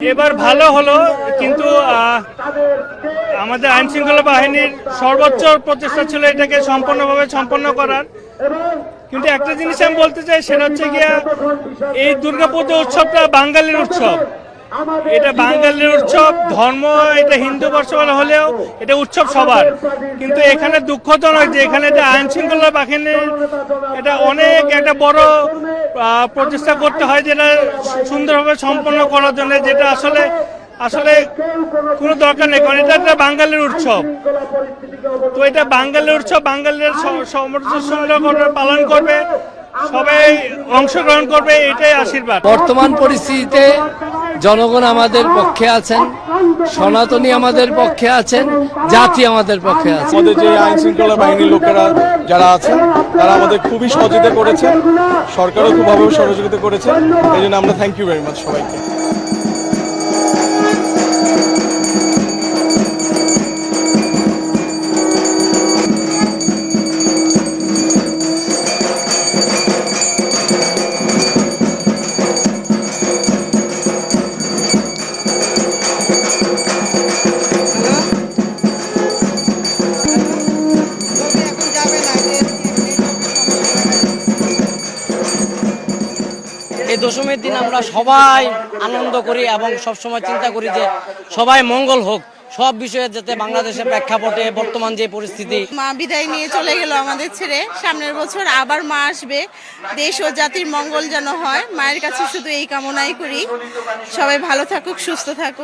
এবার ভালো হলো, কিন্তু আমাদের আইন শৃঙ্খলা বাহিনীর সর্বোচ্চ প্রচেষ্টা ছিল এটাকে সম্পূর্ণভাবে সম্পন্ন করার। কিন্তু একটা জিনিস আমি বলতে চাই, সেটা হচ্ছে গিয়া এই দুর্গাপুজো উৎসবটা বাঙালির উৎসব। এটা বাঙালির উৎসব, ধর্ম, এটা হিন্দু বর্ষবল হলেও এটা উৎসব সবার। কিন্তু এখানে দুঃখজনক যে এখানে যে আইন শৃঙ্খলা বাহিনীর এটা অনেক একটা বড় প্রচেষ্টা করতে হয় যেটা সুন্দরভাবে সম্পন্ন করার জন্য, যেটা আসলে আসলে কোনো দরকার নেই, কারণ এটা একটা বাঙালির উৎসব। তো এটা বাঙালির উৎসব, বাঙালির সংরক্ষণ পালন করবে, সবাই অংশগ্রহণ করবে, এটাই আশীর্বাদ। বর্তমান পরিস্থিতিতে জনগণ আমাদের পক্ষে আছেন, সনাতনী আমাদের পক্ষে আছেন, জাতি আমাদের পক্ষে আছে আমাদের যে আইন শৃঙ্খলা বাহিনীর লোকেরা যারা আছেন, তারা আমাদের খুবই সহযোগিতা করেছে সরকারও খুবভাবে সহযোগিতা করেছে এই জন্য আমরা থ্যাংক ইউ ভেরি মাচ সবাইকে। এই দশমীর দিন আমরা সবাই আনন্দ করি এবং সবসময় চিন্তা করি যে সবাই মঙ্গল হোক। সব বিষয়ে যাতে বাংলাদেশের প্রেক্ষাপটে বর্তমান যে পরিস্থিতি। মা বিদায় নিয়ে চলে গেল আমাদের ছেড়ে। সামনের বছর আবার মা আসবে। দেশ ও জাতির মঙ্গল যেন হয়। মায়ের কাছে শুধু এই কামনাই করি। সবাই ভালো থাকুক, সুস্থ থাকুক।